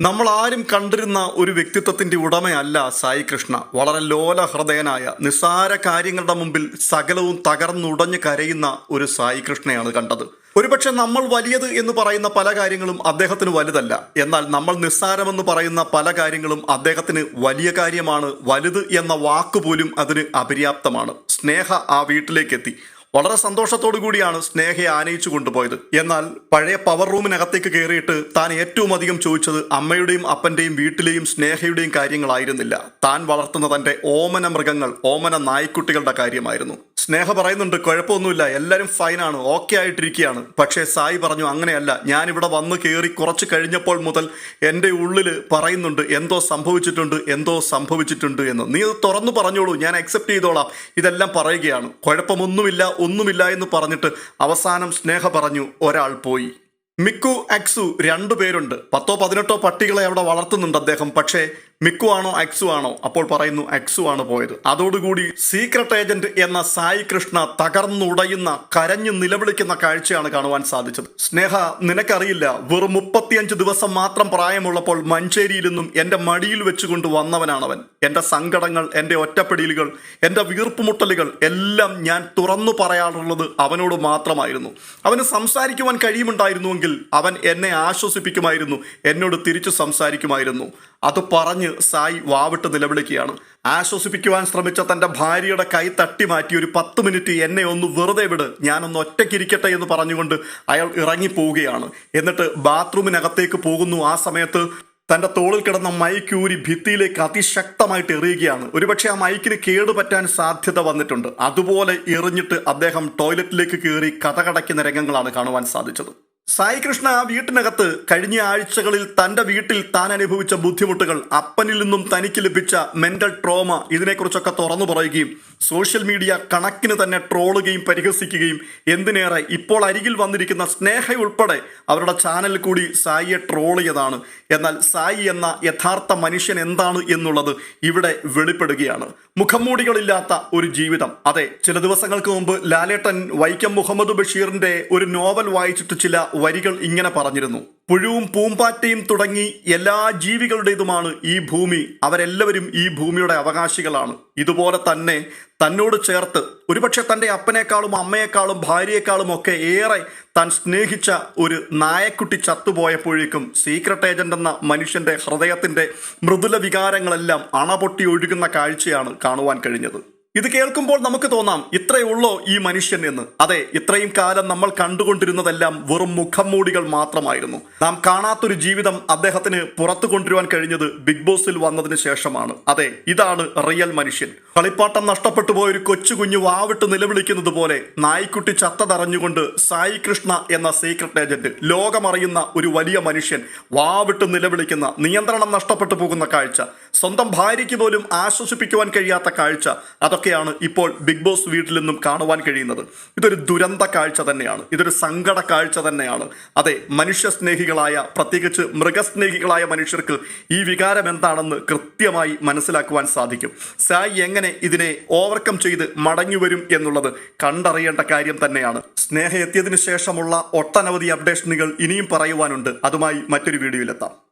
നമ്മൾ ആരും കണ്ടിരുന്ന ഒരു വ്യക്തിത്വത്തിന്റെ ഉടമയല്ല സായി കൃഷ്ണ. വളരെ ലോല ഹൃദയനായ നിസ്സാര കാര്യങ്ങളുടെ മുമ്പിൽ സകലവും തകർന്നുടഞ്ഞ് കരയുന്ന ഒരു സായി കൃഷ്ണയാണ് കണ്ടത്. ഒരുപക്ഷെ നമ്മൾ വലിയത് എന്ന് പറയുന്ന പല കാര്യങ്ങളും അദ്ദേഹത്തിന് വലുതല്ല. എന്നാൽ നമ്മൾ നിസ്സാരമെന്ന് പറയുന്ന പല കാര്യങ്ങളും അദ്ദേഹത്തിന് വലിയ കാര്യമാണ്. വലുത് എന്ന വാക്കുപോലും അതിന് അപര്യാപ്തമാണ്. സ്നേഹ ആ വീട്ടിലേക്ക് എത്തി വളരെ സന്തോഷത്തോടു കൂടിയാണ് സ്നേഹയെ ആനയിച്ചു കൊണ്ടുപോയത്. എന്നാൽ പഴയ പവർ റൂമിനകത്തേക്ക് കയറിയിട്ട് താൻ ഏറ്റവും അധികം ചോദിച്ചത് അമ്മയുടെയും അപ്പന്റെയും വീട്ടിലെയും സ്നേഹയുടെയും കാര്യങ്ങളായിരുന്നില്ല. താൻ വളർത്തുന്ന തന്റെ ഓമന മൃഗങ്ങൾ ഓമന നായ്ക്കുട്ടികളുടെ കാര്യമായിരുന്നു. സ്നേഹ പറയുന്നുണ്ട് കുഴപ്പമൊന്നുമില്ല എല്ലാവരും ഫൈനാണ് ഓക്കെ ആയിട്ടിരിക്കുകയാണ്. പക്ഷേ സായി പറഞ്ഞു അങ്ങനെയല്ല ഞാനിവിടെ വന്ന് കയറി കുറച്ച് കഴിഞ്ഞപ്പോൾ മുതൽ എന്റെ ഉള്ളിൽ പറയുന്നുണ്ട് എന്തോ സംഭവിച്ചിട്ടുണ്ട് എന്തോ സംഭവിച്ചിട്ടുണ്ട് എന്ന്. നീ അത് തുറന്നു പറഞ്ഞോളൂ ഞാൻ അക്സെപ്റ്റ് ചെയ്തോളാം. ഇതെല്ലാം പറയുകയാണ്. കുഴപ്പമൊന്നുമില്ല ഒന്നുമില്ല എന്ന് പറഞ്ഞിട്ട് അവസാനം സ്നേഹ പറഞ്ഞു ഒരാൾ പോയി. മിക്കു അക്സു രണ്ടു പേരുണ്ട് പത്തോ പതിനെട്ടോ പട്ടികളെ അവിടെ വളർത്തുന്നുണ്ട് അദ്ദേഹം. പക്ഷേ മിക്കു ആണോ അക്സു ആണോ? അപ്പോൾ പറയുന്നു അക്സു ആണ് പോയത്. അതോടുകൂടി സീക്രട്ട് ഏജന്റ് എന്ന സായി കൃഷ്ണ തകർന്നുടയുന്ന കരഞ്ഞു നിലവിളിക്കുന്ന കാഴ്ചയാണ് കാണുവാൻ സാധിച്ചത്. സ്നേഹ നിനക്കറിയില്ല വെറും മുപ്പത്തിയഞ്ച് ദിവസം മാത്രം പ്രായമുള്ളപ്പോൾ മഞ്ചേരിയിൽ നിന്നും എന്റെ മടിയിൽ വെച്ചുകൊണ്ട് വന്നവനാണവൻ. എന്റെ സങ്കടങ്ങൾ എന്റെ ഒറ്റപ്പെടിയിലുകൾ എന്റെ വീർപ്പുമുട്ടലുകൾ എല്ലാം ഞാൻ തുറന്നു പറയാറുള്ളത് അവനോട് മാത്രമായിരുന്നു. അവന് സംസാരിക്കുവാൻ കഴിയുമുണ്ടായിരുന്നുവെങ്കിൽ അവൻ എന്നെ ആശ്വസിപ്പിക്കുമായിരുന്നു എന്നോട് തിരിച്ചു സംസാരിക്കുമായിരുന്നു. അത് പറഞ്ഞ് സായി വാവിട്ട് നിലവിളിക്കുകയാണ്. ആശ്വസിപ്പിക്കുവാൻ ശ്രമിച്ച തന്റെ ഭാര്യയുടെ കൈ തട്ടി മാറ്റി ഒരു പത്ത് മിനിറ്റ് എന്നെ ഒന്ന് വെറുതെ വിട്. ഞാനൊന്ന് ഒറ്റയ്ക്കിരിക്കട്ടെ എന്ന് പറഞ്ഞുകൊണ്ട് അയാൾ ഇറങ്ങിപ്പോവുകയാണ്. എന്നിട്ട് ബാത്റൂമിനകത്തേക്ക് പോകുന്നു. ആ സമയത്ത് തന്റെ തോളിൽ കിടന്ന മൈക്ക് ഊരി ഭിത്തിയിലേക്ക് അതിശക്തമായിട്ട് എറിയുകയാണ്. ഒരുപക്ഷെ ആ മൈക്കിന് കേടുപറ്റാൻ സാധ്യത വന്നിട്ടുണ്ട്. അതുപോലെ എറിഞ്ഞിട്ട് അദ്ദേഹം ടോയ്ലറ്റിലേക്ക് കയറി കഥകടയ്ക്കുന്ന രംഗങ്ങളാണ് കാണുവാൻ സാധിച്ചത്. സായി കൃഷ്ണ ആ വീട്ടിനകത്ത് കഴിഞ്ഞ ആഴ്ചകളിൽ തന്റെ വീട്ടിൽ താൻ അനുഭവിച്ച ബുദ്ധിമുട്ടുകൾ അപ്പനിൽ നിന്നും തനിക്ക് ലഭിച്ച മെന്റൽ ട്രോമ ഇതിനെക്കുറിച്ചൊക്കെ തുറന്നു പറയുകയും സോഷ്യൽ മീഡിയ കണക്കിന് തന്നെ ട്രോളുകയും പരിഹസിക്കുകയും എന്തിനേറെ ഇപ്പോൾ അരികിൽ വന്നിരിക്കുന്ന സ്നേഹ ഉൾപ്പെടെ അവരുടെ ചാനലിൽ കൂടി സായിയെ ട്രോൾ ചെയ്തതാണ്. എന്നാൽ സായി എന്ന യഥാർത്ഥ മനുഷ്യൻ എന്താണ് എന്നുള്ളത് ഇവിടെ വെളിപ്പെടുകയാണ്. മുഖംമൂടികളില്ലാത്ത ഒരു ജീവിതം. അതെ ചില ദിവസങ്ങൾക്ക് മുമ്പ് ലാലേട്ടൻ വൈക്കം മുഹമ്മദ് ബഷീറിന്റെ ഒരു നോവൽ വായിച്ചിട്ട് ചില വരികൾ ഇങ്ങനെ പറഞ്ഞിരുന്നു. പുഴുവും പൂമ്പാറ്റയും തുടങ്ങി എല്ലാ ജീവികളുടേതുമാണ് ഈ ഭൂമി. അവരെല്ലാവരും ഈ ഭൂമിയുടെ അവകാശികളാണ്. ഇതുപോലെ തന്നെ തന്നോട് ചേർത്ത് ഒരുപക്ഷെ തന്റെ അപ്പനേക്കാളും അമ്മയെക്കാളും ഭാര്യയെക്കാളും ഒക്കെ ഏറെ താൻ സ്നേഹിച്ച ഒരു നായക്കുട്ടി ചത്തുപോയപ്പോഴേക്കും സീക്രട്ട് ഏജന്റ് എന്ന മനുഷ്യന്റെ ഹൃദയത്തിന്റെ മൃദുല വികാരങ്ങളെല്ലാം അണപൊട്ടി ഒഴുകുന്ന കാഴ്ചയാണ് കാണുവാൻ കഴിഞ്ഞത്. ഇത് കേൾക്കുമ്പോൾ നമുക്ക് തോന്നാം ഇത്രയേ ഉള്ളോ ഈ മനുഷ്യൻ എന്ന്. അതെ ഇത്രയും കാലം നമ്മൾ കണ്ടുകൊണ്ടിരുന്നതെല്ലാം വെറും മുഖംമൂടികൾ മാത്രമായിരുന്നു. നാം കാണാത്തൊരു ജീവിതം അദ്ദേഹത്തിന് പുറത്തു കൊണ്ടുവരുവാൻ കഴിഞ്ഞത് ബിഗ് ബോസിൽ വന്നതിന് ശേഷമാണ്. അതെ ഇതാണ് റിയൽ മനുഷ്യൻ. കളിപ്പാട്ടം നഷ്ടപ്പെട്ടു പോയ ഒരു കൊച്ചു കുഞ്ഞു വാവിട്ട് നിലവിളിക്കുന്നത് പോലെ നായ്ക്കുട്ടി ചത്തതറിഞ്ഞുകൊണ്ട് സായി കൃഷ്ണ എന്ന സീക്രട്ട് ഏജന്റ് ലോകമറിയുന്ന ഒരു വലിയ മനുഷ്യൻ വാവിട്ട് നിലവിളിക്കുന്ന നിയന്ത്രണം നഷ്ടപ്പെട്ടു പോകുന്ന കാഴ്ച സ്വന്തം ഭാര്യയ്ക്ക് പോലും ആശ്വസിപ്പിക്കുവാൻ കഴിയാത്ത കാഴ്ച അതൊക്കെയാണ് ഇപ്പോൾ ബിഗ് ബോസ് വീട്ടിൽ നിന്നും കാണുവാൻ കഴിയുന്നത്. ഇതൊരു ദുരന്ത കാഴ്ച തന്നെയാണ്. ഇതൊരു സങ്കട കാഴ്ച തന്നെയാണ്. അതെ മനുഷ്യസ്നേഹികളായ പ്രത്യേകിച്ച് മൃഗസ്നേഹികളായ മനുഷ്യർക്ക് ഈ വികാരം എന്താണെന്ന് കൃത്യമായി മനസ്സിലാക്കുവാൻ സാധിക്കും. സായി എങ്ങനെ ഇതിനെ ഓവർകം ചെയ്ത് മടങ്ങി വരും എന്നുള്ളത് കണ്ടറിയേണ്ട കാര്യം തന്നെയാണ്. സ്നേഹ എത്തിയതിനു ശേഷമുള്ള ഒട്ടനവധി അപ്ഡേഷനുകൾ ഇനിയും പറയുവാനുണ്ട്. അതുമായി മറ്റൊരു വീഡിയോയിലെത്താം